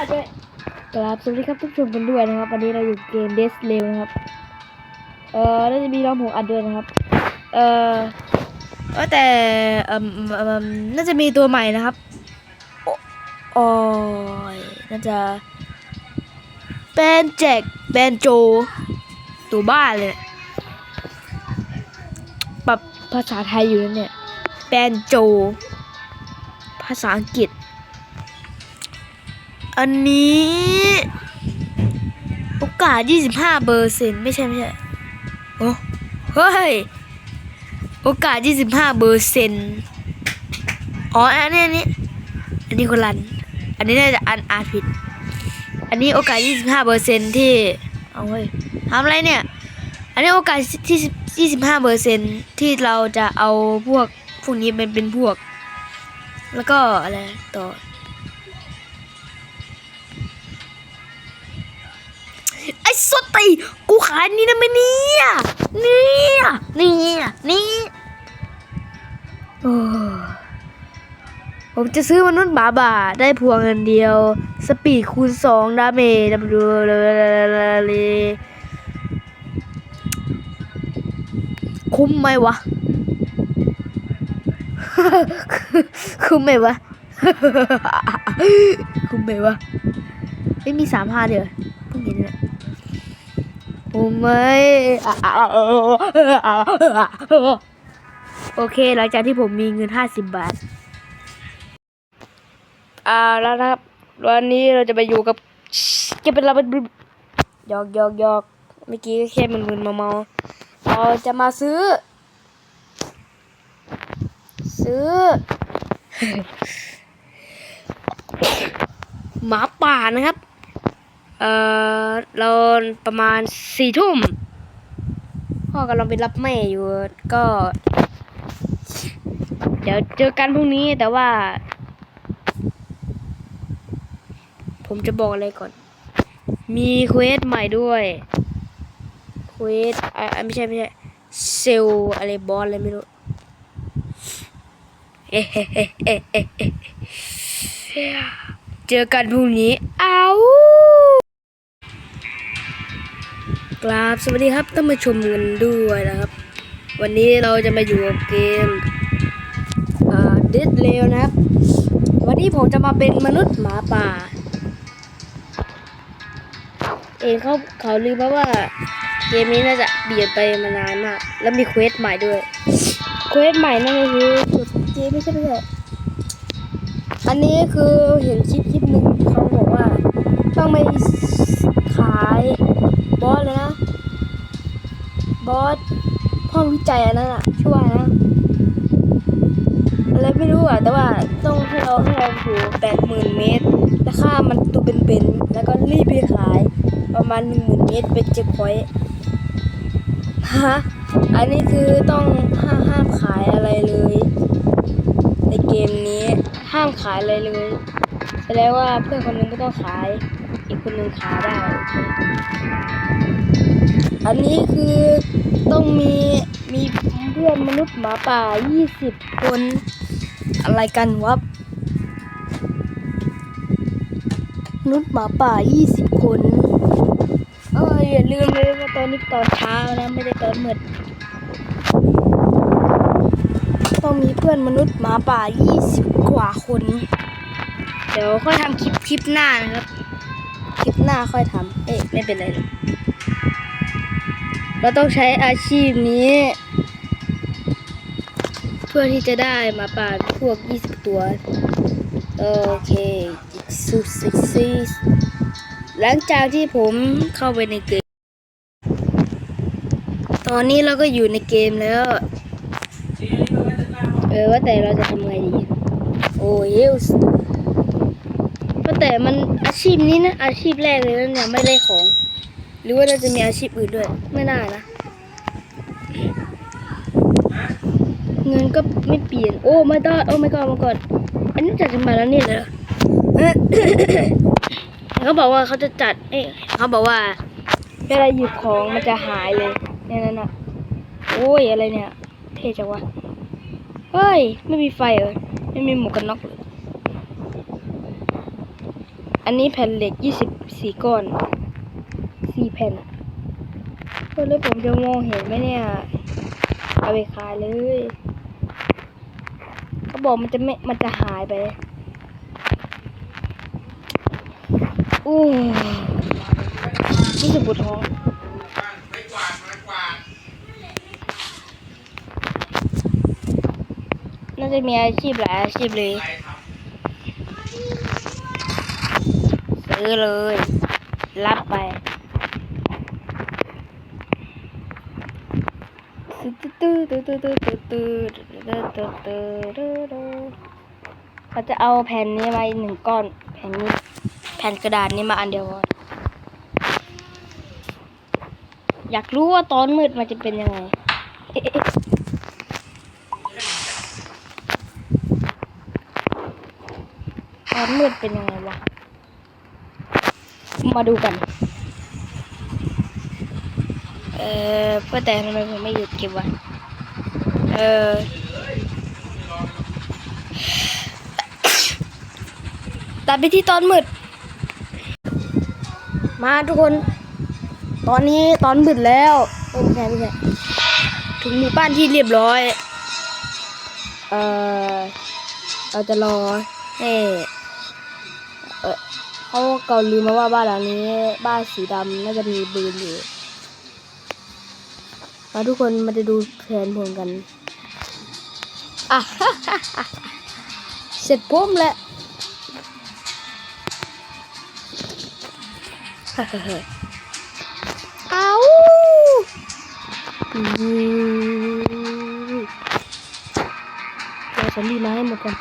อัดด้วยกราบสวัสดีครับทุกชมกันด้วยนะครับ วันนี้เราอยู่เกมเดสเลวนะครับ เอ่อน่าจะมีน้องผมอัดด้วยนะครับ เอ่อว่าแต่เอ่อน่าจะมีตัวใหม่นะครับโอโอ้ยน่าจะแบนแจ็คแบนโจ ตัวบ้าเลยปรับภาษาไทยอยู่นั่นเนี่ยแบนโจ ภาษาอังกฤษ อันนี้ โอกาส 25เปอร์เซ็นต์ไม่ใช่ ไม่ใช่ โอ้เฮ้ย โอกาส 25เปอร์เซ็นต์อ๋อ อันนี้ อันนี้ อันนี้คนรัน อันนี้น่าจะอันอาจผิด อันนี้โอกาส 25เปอร์เซ็นต์ที่ เอาเฮ้ยทำอะไรเนี่ย อันนี้โอกาสที่25เปอร์เซ็นต์ที่เราจะเอาพวกพวกนี้เป็นเป็นพวก แล้วก็อะไรต่อ อ้สตีกูขายนี่นะไหมเนี่ยเนี่ยเนี่ยนี่ผมจะซื้อมนุษย์หมาบาได้พวงเงินเดียว สปีดคูณสองดาเมจดับดูเลยคุ้มไหมวะ คุ้มไหมวะ คุ้มไหมวะไม่มีสามห้าเดียว โอ้ไม่โอเคหลังจากที่ผมมีเงินห้าสิบบาท อ่าแล้วนะครับ วันนี้เราจะไปอยู่กับเก็บเป็นเราเป็นหยอกหยอกหยอกเมื่อกี้ก็แค่มึนๆเมาๆเราจะมาซื้อ ซื้อหมาป่านะครับ เอ่อเราประมาณสี่ทุ่มพ่อกำลังไปรับแม่อยู่ก็ เดี๋ยวเจอกันพรุ่งนี้แต่ว่า ผมจะบอกอะไรก่อน มีเควสใหม่ด้วยเควสอะไม่ใช่ไม่ใช่เซลอะไรบอสอะไรไม่รู้เอ๊ะเอ๊ะเอ๊ะเอ๊ะเอ๊ะเอ๊ะเจอกันพรุ่งนี้ เอา กราบสวัสดีครับต้องมาชมกันด้วยนะครับ วันนี้เราจะมาอยู่กับเกมอ่าเดดเลวนะครับ วันนี้ผมจะมาเป็นมนุษย์หมาป่า เองเขาเขาลืมเพราะว่าเกมนี้น่าจะเปลี่ยนไปมานานมาก แล้วมีเควสใหม่ด้วย เควสใหม่นั่นก็คือจุดเจไม่ใช่ไม่ใช่อันนี้คือเห็นคลิปคลิปหนึ่งเขาบอกว่าต้องไปขาย บอสเลยนะ บอสห้องวิจัยอันนั้นอะชื่อว่านะอะไรไม่รู้อะแต่ว่าต้องให้เราให้เราอยู่แปดหมื่นเมตรแล้วฆ่ามันตัวเป็นๆแล้วก็รีบไปขาย ประมาณหนึ่งหมื่นเมตรเป็นเจ็บพอยฮะอันนี้คือต้องห้ามห้ามขายอะไรเลย ในเกมนี้ห้ามขายอะไรเลยแสดงว่าเพื่อนคนนึงก็ต้องขาย อีกคนหนึงขาได้ อันนี้คือต้องมีมีเพื่อนมนุษย์หมาป่า 20 คน อะไรกันวะมนุษย์หมาป่า 20 คนเอออย่าลืมเลยว่าตอนนี้ตอนเช้านะ ไม่ได้ตอนมืดต้องมีเพื่อนมนุษย์หมาป่า 20 กว่าคน เดี๋ยวค่อยทำคลิปคลิปหน้านะครับ คลิปหน้าค่อยทำเอ๊ะไม่เป็นไรหรอกเราต้องใช้อาชีพนี้ เพื่อที่จะได้มาป่าพวก 20 ตัว โอเคสุดซ็กซี่หลังจากที่ผมเข้าไปในเกม ตอนนี้เราก็อยู่ในเกมแล้ว เออว่าแต่เราจะทำไงดี โอ้ยส์ ว่าแต่มันอาชีพนี้นะอาชีพแรกเลยนะเนี่ยไม่ได้ของ หรือว่าเราจะมีอาชีพอื่นด้วย ไม่น่านะ เงินก็ไม่เปลี่ยน โอ้ไม่ได้โอ้ไม่ก่อนมาก่อนอันนี้จัดมาแล้วเนี่ยเหรอเขาบอกว่าเขาจะจัด เอ๊ะเขาบอกว่าเวลาหยิบของมันจะหายเลยเนี่ยนั่นน่ะโอ้ยอะไรเนี่ย เท่จังวะ เฮ้ย ไม่มีไฟเหรอไม่มีหมวกกันน็อกเลย อันนี้แผ่นเหล็กยี่สิบสี่ก้อนสี่แผ่นแล้วผมจะมองเห็นไหมเนี่ยเอาไปขายเลยเขาบอกมันจะไม่มันจะหายไปอู้รู้สึกปวดท้องน่าจะมีอาชีพหลายอาชีพเลย ซื้อเลย รับไปเราจะเอาแผ่นนี้มาหนึ่งก้อน แผ่นนี้ แผ่นกระดาษนี้มาอันเดียวอยากรู้ว่าตอนมืดมันจะเป็นยังไงตอนมืดเป็นยังไงวะ มาดูกัน เออเพื่อแต่ทำไมผมไม่หยุดเก็บวะเออตัดไปที่ตอนมืด มาทุกคน ตอนนี้ตอนมืดแล้วโอ้ไม่ใช่ไม่ใช่ถึงหมู่บ้านที่เรียบร้อย เออเราจะรอให้เออ เขาเกาลืมมาว่าบ้านหลังนี้ บ้านสีดำน่าจะมีปืนอยู่มาทุกคนมาจะดูแผนผมกันอะเสร็จปุ๊บแหละเอาเราจะรีบมาให้หมดก่อน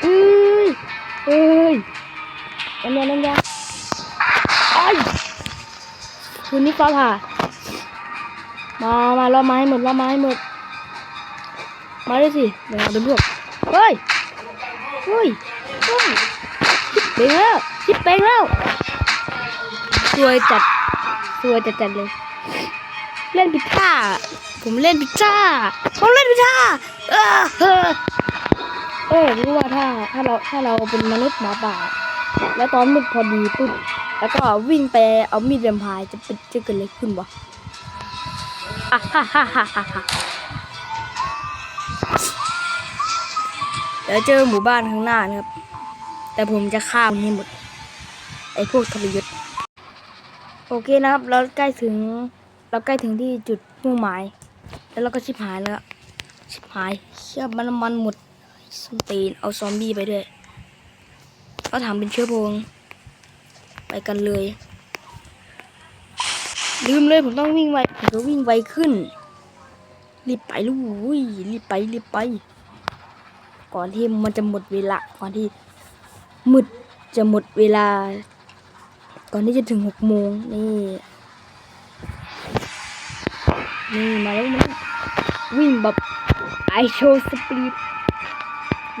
เอ้ เอ้ยอันนี้นั่นยาไอ้ยคืนนี้ฟ้าผ่ามามาเรามาให้หมดเรามาให้หมดมาเลยสิเดี๋ยวเราเป็นพวกเฮ้ยเฮ้ยเฮ้ยชิปเป่งแล้วชิปเป่งแล้วสวยจัดสวยจัดจัดเลย เล่นพิซซ่าผมเล่นพิซซ่าผมเล่นพิซซ่าเออเออรู้ว่าถ้าถ้าเราถ้าเราเป็นมนุษย์หมาป่า แล้วตอนมืดพอดีปุ๊บแล้วก็วิ่งไปเอามีดแวมไพร์จะเป็นจะเกิดอะไรขึ้นวะอะฮ่าฮ่าฮ่าฮ่าเดี๋ยวเจอหมู่บ้านข้างหน้านะครับ แต่ผมจะฆ่ามันให้หมด ไอ้พวกทรยศโอเคนะครับ เราใกล้ถึง เราใกล้ถึงที่จุดมุ่งหมาย แล้วเราก็ชิบหายแล้ว ชิบหายเชื่อมันมันหมดสมตีนเอาซอมบี้ไปด้วย เอาถังเป็นเชื้อเพลิงไปกันเลย ลืมเลยผมต้องวิ่งไวผมจะวิ่งไวขึ้น รีบไปลูกอุ้ยรีบไปรีบไป ก่อนที่มันจะหมดเวลาก่อนที่มืดจะหมดเวลา ก่อนที่จะถึงหกโมงนี่ นี่มาแล้วมาแล้ววิ่งแบบไอโชว์สปีด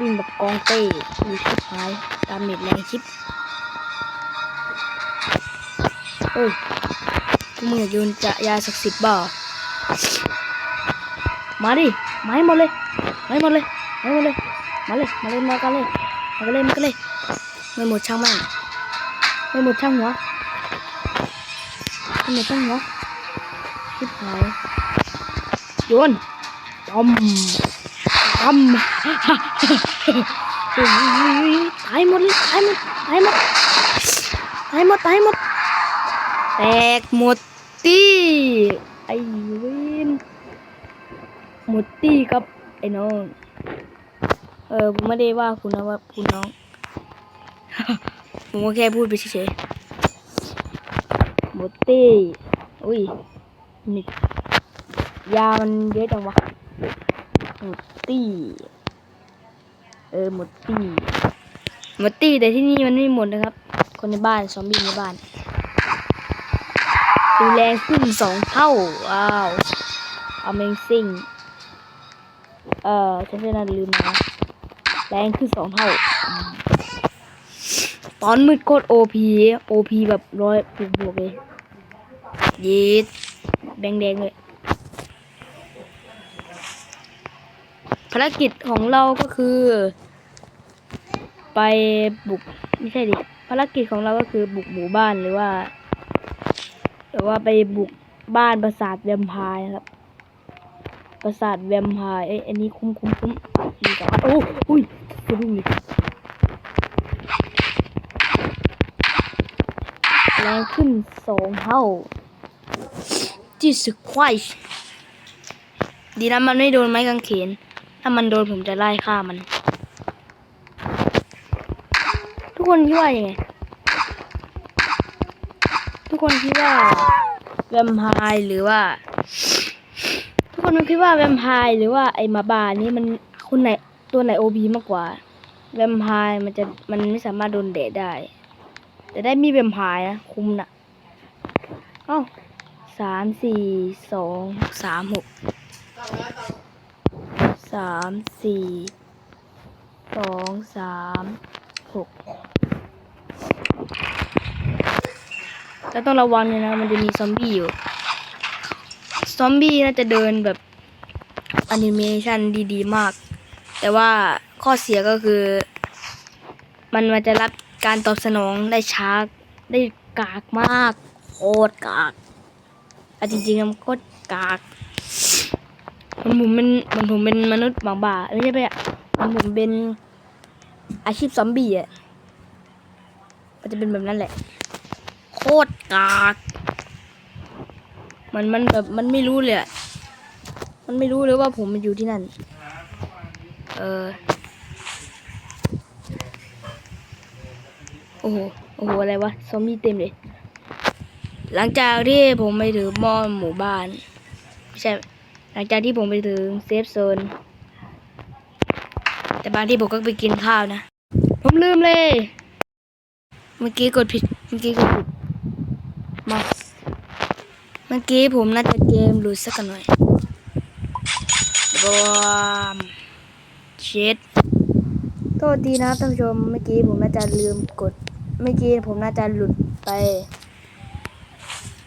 วิ่งแบบกองเต้มีชิบหาย ดาเมจแรงชิบเอ้ยพวกมึงอยากโยนจะยาศักสิทธิ์บ่ามาดิมาให้หมดเลยมาให้หมดเลยมาให้หมดเลยมาเลยมาเลยมากันเลยมากันเลยมากันเลยไม่หมดช่างม่งไม่หมดช่างหัวไม่หมดช่างหัวชิบหายโยนจอมจอม ตายหมดเลยตายหมดตายหมดตายหมดตายหมดแตกหมดตี้ไอ้เวนหมดตี้ครับไอ้น้องเออผมไม่ได้ว่าคุณนะว่าคุณน้องผมก็แค่พูดไปเฉยๆหมดตี้อุ้ยนี่ยามันเยอะจังวะหมดตี้เออหมดตี้ หมดตี้แต่ที่นี่มันไม่หมดนะครับ คนในบ้านซอมบี้ในบ้านดูแรงขึ้นสองเท่าว้าว Amazing เอ่อฉันจะน่าลืมนะแรงขึ้นสองเท่า ตอนมืดโคตร OP OP แบบร้อยบวกบวกเลยเย็ดแดงแดงๆเลย ภารกิจของเราก็คือ ไปบุกไม่ใช่ดิภารกิจของเราก็คือบุกหมู่บ้านหรือว่าหรือว่าไปบุกบ้านปราสาทแวมไพร์นะครับปราสาทแวมไพร์เอ้อันนี้คุ้มคุ้มคุ้มดีกว่าโอ้อุ้ยสะดุ้งเลยแรงขึ้นสองเท่าจีสึกควายดีนะมันไม่โดนไม้กางเขน ถ้ามันโดนผมจะไล่ฆ่ามัน ทุก คนคิดว่ายังไง ทุกคนคิดว่าแวมไพร์หรือว่า ทุกคนมันคิดว่าแวมไพร์หรือว่าไอ้หมาบานี่มันคนไหนตัวไหนโอบีมากกว่า แวมไพร์มันจะมันไม่สามารถโดนแดดได้ แต่ได้มีแวมไพร์นะคุ้มนะเอ้าสามสี่สองสามหกสามสี่สองสามหก แล้วต้องระวังเลยนะ มันจะมีซอมบี้อยู่ ซอมบี้น่าจะเดินแบบแอนิเมชันดีๆ มาก แต่ว่าข้อเสียก็คือ มันมันจะรับการตอบสนองได้ช้าได้กากมากโคตรกากอะจริงๆมันโคตรกากมันผมเป็นมันผมเป็นมนุษย์บางบ่าไม่ใช่ไปอะมันผมเป็นอาชีพซอมบี้อะมันจะเป็นแบบนั้นแหละ คตรกากมันมันแบบมันไม่รู้เลยมันไม่รู้เลยว่าผมมันอยู่ที่นั่น เออ โอ้โห โอ้โห อะไรวะ ซอมบี้เต็มเลย หลังจากที่ผมไปถึงมอหมู่บ้าน ไม่ใช่ หลังจากที่ผมไปถึงเซฟโซน แต่บางที่ผมก็ไปกินข้าวนะ ผมลืมเลย เมื่อกี้กดผิด เมื่อกี้กดผิด มาเมื่อกี้ผมน่าจะเกมหลุดสักหน่อยบวมเช็ดโทษทีนะครับท่านผู้ชมเมื่อกี้ผมน่าจะลืมกด เมื่อกี้ผมน่าจะหลุดไป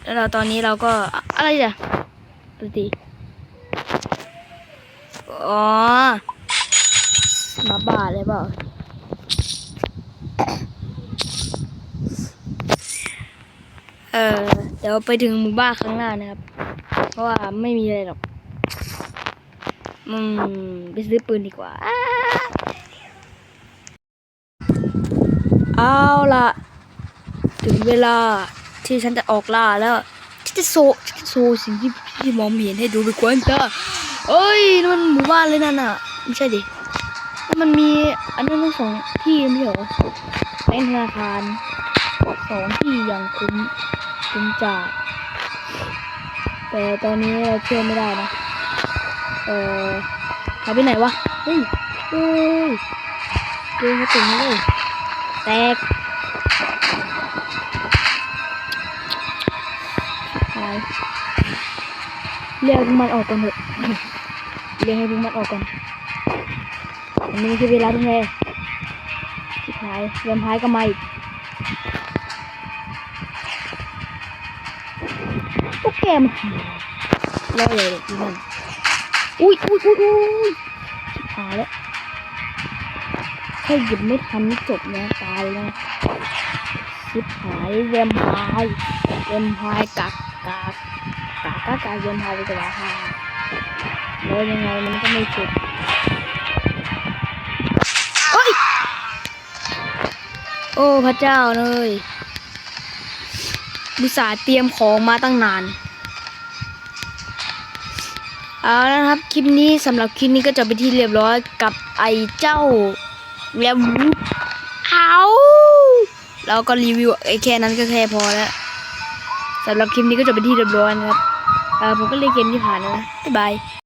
แล้วเราตอนนี้เราก็อะอะไรอะดูดิอ๋อหมาบาดเลยเปล่า ออเดี๋ยวไปถึงหมู่บ้านข้างหน้านะครับ เพราะว่าไม่มีอะไรหรอกอืมไปซื้อปืนดีกว่าอ้าเอาละถึงเวลาที่ฉันจะออกล่าแล้วฉันจะโซฉันจะโซสิ่งที่ที่มองเห็นให้ดูไปกวนตาเอ้ยนั่นมันหมู่บ้านเลยนั่นน่ะ ไม่ใช่ดิมันมีอันนั้นทั้งสองที่ไม่ใช่เหรอเป็นธนาคารสองที่อย่างคุ้ม คุ้มจ่าแต่ตอนนี้เราเชื่อไม่ได้นะ เออหายไปไหนวะ เฮ้ยเฮ้ยเดินมาถึงนี่เลยแตกหายเรียกมันออกก่อนเถอะเรียกให้พวกมันออกก่อนอันนี้คือเวลาที่แท้ชิบหายเรียมหายก็มาอีก มันรอเลยอีนั่นอุ้ยอุ้ยอุ้ยอุ้ยหายแล้วแค่หยิบไม่ทันนี่จบนะตายแล้วนะชิบหายแวมไพร์แวมไพร์กักกากกากกากกากแวมไพร์ไปกว่าฮาแล้วยังไงมันก็ไม่จบโอ้ยโอ้พระเจ้าเลยบุษาเตรียมของมาตั้งนาน เอาละครับคลิปนี้สำหรับคลิปนี้ก็จะไปที่เรียบร้อยกับไอเจ้าแวมวเอาแล้วก็รีวิวไอแค่นั้นก็แค่พอแล้วสำหรับคลิปนี้ก็จะไปที่เรียบร้อยนะครับผมก็เล่นเกมที่ผ่านแล้วนะบ๊ายบาย